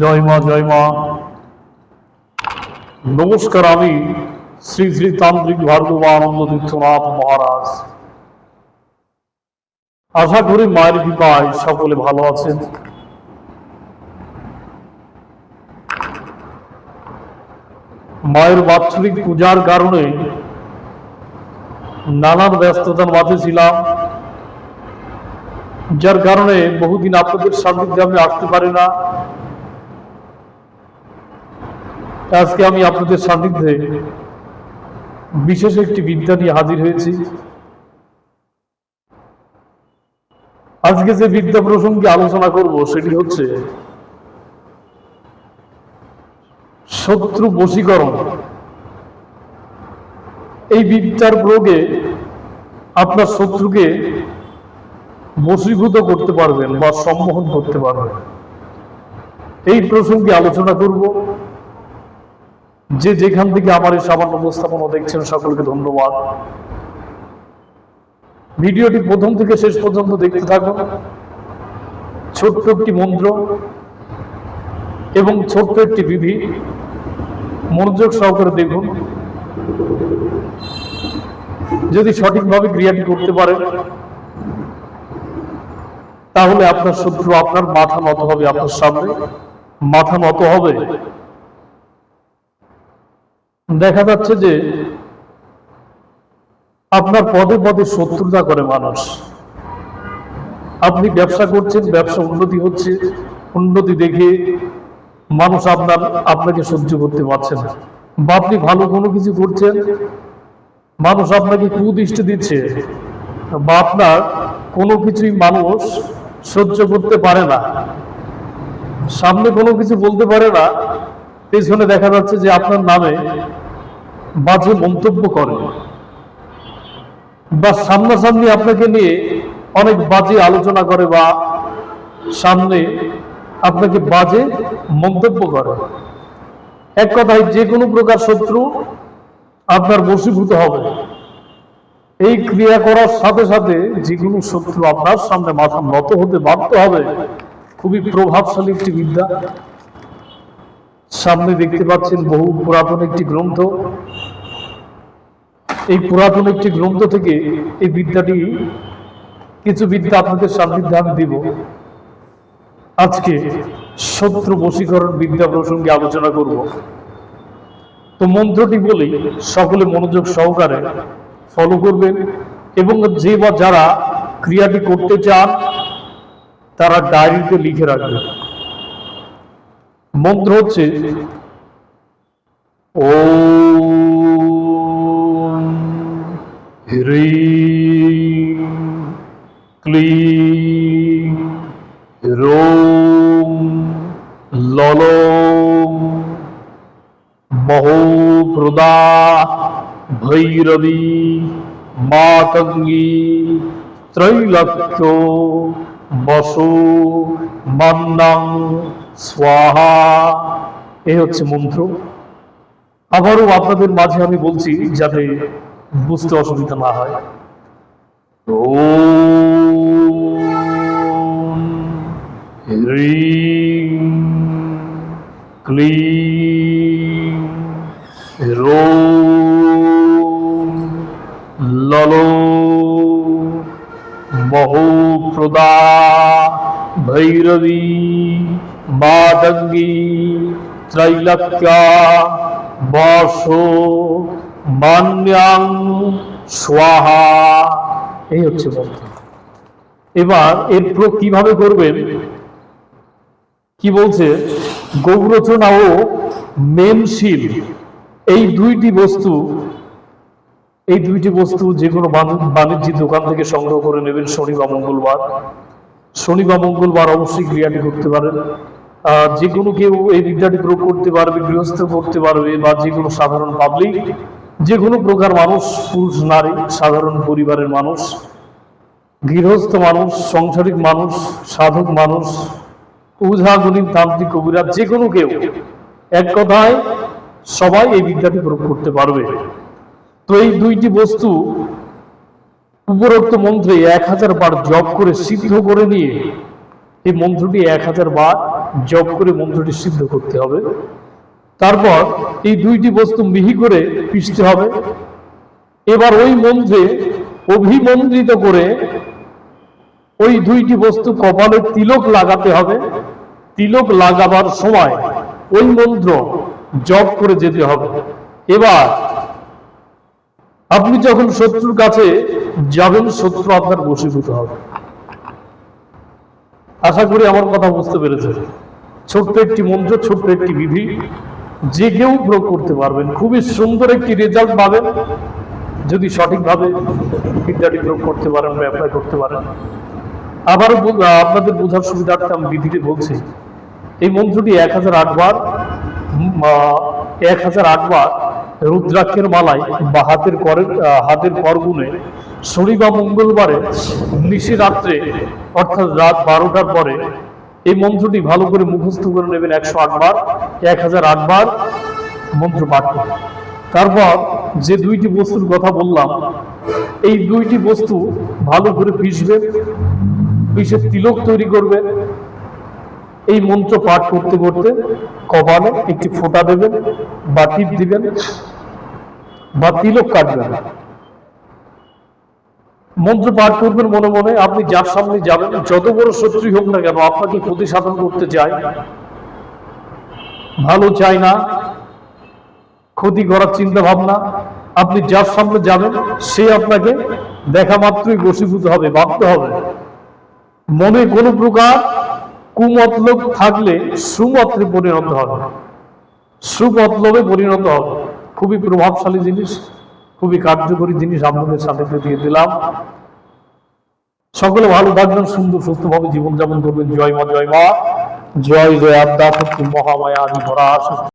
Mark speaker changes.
Speaker 1: জয় মা জয় মা। নমস্কার, আমি শ্রী শ্রী তান্ত্রিক ভার্গব আনন্দ তীর্থনাথ মহারাজ। আশা করি মায়ের কৃপায় সকলে ভালো আছেন। মায়ের বাৎসরিক পূজার কারণে নানান ব্যস্ততার মাঝে ছিলাম, যার কারণে বহুদিন আপনাদের সান্নিধ্যে আমি আসতে পারি না। আজকে আমি আপনাদের সান্নিধ্যে বিশেষ একটি বিদ্যা নিয়ে হাজির হয়েছি। আজকে যে বিদ্যা প্রসঙ্গে আলোচনা করব, সেটি হচ্ছে শত্রু বশীকরণ। এই বিদ্যার প্রয়োগে আপনার শত্রুকে বশীভূত করতে পারবেন বা সম্মোহন করতে পারবেন। এই প্রসঙ্গে আলোচনা করব। যে যেখান থেকে আমার এই সামান্য উপস্থাপনা দেখছেন, সকলকে ধন্যবাদ। ভিডিওটি প্রথম থেকে শেষ পর্যন্ত দেখতে থাকুন। ছোট্ট একটি মন্ত্র এবং ছোট্ট একটি বিধি। মনোযোগ সহকারে দেখুন। যদি সঠিকভাবে ক্রিয়াটি করতে পারেন, তাহলে আপনার শত্রু আপনার মাথা নত হবে, আপনার সামনে মাথা নত হবে। দেখা যাচ্ছে যে আপনার পদে পদে শত্রুতা করে মানুষ। আপনি ব্যবসা করছেন, ব্যবসা উন্নতি হচ্ছে, উন্নতি দেখে মানুষ আপনার, আপনাকে সহ্য করতে পারছে না। বা আপনি ভালো কোনো কিছু করছেন, মানুষ আপনাকে কুদৃষ্টি দিচ্ছে, বা আপনার কোনো কিছুই মানুষ সহ্য করতে পারে না। সামনে কোনো কিছু বলতে পারে না, পেছনে দেখা যাচ্ছে যে আপনার নামে বাজে মন্তব্য করে। বা সামনাসামনি আপনাকে নিয়ে অনেক বাজে আলোচনা করে বা সামনে আপনাকে বাজে মন্তব্য করে। এক কথায় যে কোনো প্রকার শত্রু আপনার বশীভূত হবে। এই ক্রিয়া করার সাথে সাথে যে কোনো শত্রু আপনার সামনে মাথা নত হতে বাধ্য হবে। খুবই প্রভাবশালী একটি বিদ্যা। সামনে দেখতে পাচ্ছেন বহু পুরাতন একটি গ্রন্থ। এই পুরাতন একটি গ্রন্থ থেকে এই বিদ্যাটি কিছু বিদ্যা আপনাদের সান্নিধ্যে দিব। আজকে শত্রু বশীকরণ বিদ্যা প্রসঙ্গে আলোচনা করব। তো মন্ত্রটি বলি সকলে মনোযোগ সহকারে ফলো করবেন এবং যে বা যারা ক্রিয়াটি করতে চান, তারা ডায়েরিতে লিখে রাখবেন। মন্ত্র হচ্ছে ওম হ্রিং ক্লিং রোম ললম মহোপ্রদা ভৈরবী মাতঙ্গী ত্রৈলক্ষ বসু মান্নাং স্বাহা। এই হচ্ছে মন্ত্র। আবারও আপনাদের মাঝে আমি বলছি, যাতে বুঝতে অসুবিধা না হয়। হ্রিং ক্লিং রোম ললো মহোপ্রদা ভৈরবী মাদঙ্গী ত্রৈলক্যা বস মান্যাং স্বাহা এই হচ্ছে এবার এর প্রয়োগ কীভাবে করবেন? কি বলছে? গৌরচনা ও মেমশিল এই দুইটি বস্তু, এই দুইটি বস্তু যে কোনো বাণি- বাণিজ্যিক দোকান থেকে সংগ্রহ করে নেবেন শনি বা মঙ্গলবার। শনি বা মঙ্গলবার অবশ্যই ক্রিয়াটি করতে পারেন। যে কোনো কেউ এই বিদ্যাটি প্রয়োগ করতে পারবে, গৃহস্থ করতে পারবে বা যে কোনো সাধারণ পাবলিক যে কোনো প্রকার মানুষ, পুরুষ, নারী, সাধারণ পরিবারের মানুষ, গৃহস্থ মানুষ, সংসারিক মানুষ, সাধক মানুষ উঝা গণিত তান্ত্রিক কবিরাজ, যে কোনো কেউ এক কথায় সবাই এই বিদ্যাটি প্রয়োগ করতে পারবে। তো এই দুইটি বস্তু উপরোক্ত মন্ত্রে এক হাজার বার জপ করে সিদ্ধ করে নিয়ে এই মন্ত্রটি এক হাজার বার জপ করে মন্ত্রটি সিদ্ধ করতে হবে। তারপর এই দুইটি বস্তু মিহি করে পিষতে হবে। এবার ওই মন্ত্রে অভিমন্ত্রিত করে ওই দুইটি বস্তু কপালে তিলক লাগাতে হবে। তিলক লাগাবার সময় ওই মন্ত্র জপ করে যেতে হবে। এবার আপনি যখন শত্রুর কাছে যাবেন, শত্রু আপনার বসীভূত হবে। আশা করি আমার কথা বুঝতে পেরেছে ছোট্ট একটি মন্ত্র, ছোট্ট একটি বিধি, যে কেউ প্রয়োগ করতে পারবেন। খুবই সুন্দর একটি রেজাল্ট পাবেন। যদি সঠিকভাবে বিদ্যাটি প্রয়োগ করতে পারেন বা অ্যাপ্লাই করতে পারেন। আবারও বল- আপনাদের বোঝার সুবিধার্থে আমি বিধিটি বলছি, এই মন্ত্রটি এক হাজার আটবার এক হাজার আটবার রুদ্রাক্ষের মালায় বা হাতের করের হাতের করগুনে শনি বা মঙ্গলবারে নিশি রাত্রে, অর্থাৎ রাত বারোটার পরে এই মন্ত্রটি ভালো করে মুখস্থ করে নেবেন একশো আটবার এক হাজার আটবার মন্ত্র পাঠ করবেন তারপর যে দুইটি বস্তুর কথা বললাম, এই দুইটি বস্তু ভালো করে পিষবেন, পিষে তিলক তৈরি করবেন এই মন্ত্র পাঠ করতে করতে কপালে একটি ফোঁটা দেবেন বা টিপ দিবেন, বা তিলক কাটবেন। মন্ত্র পাঠ করবেন মনে মনে, আপনি যার সামনে যাবেন, যত বড় শত্রু হোক না কেন, আপনাকে ক্ষতি সাধন করতে চায় ভালো চায় না, ক্ষতি করার চিন্তা ভাবনা, আপনি যার সামনে যাবেন, সে আপনাকে দেখা মাত্রই বসীভূত হবে, ভাবতে হবে। মনে কোনো প্রকার কুমতলব থাকলে সুমত্রে পরিণত হবে। সুমতলবে পরিণত হবে। খুবই প্রভাবশালী জিনিস, খুবই কার্যকরী জিনিস আপনাদের সাথে দিয়ে দিলাম। সকলে ভালো থাকবেন, সুন্দর সুস্থভাবে জীবনযাপন করবেন। জয় মা জয় মা। জয় জয় আদ্যা মহামায়া, আদি ভরা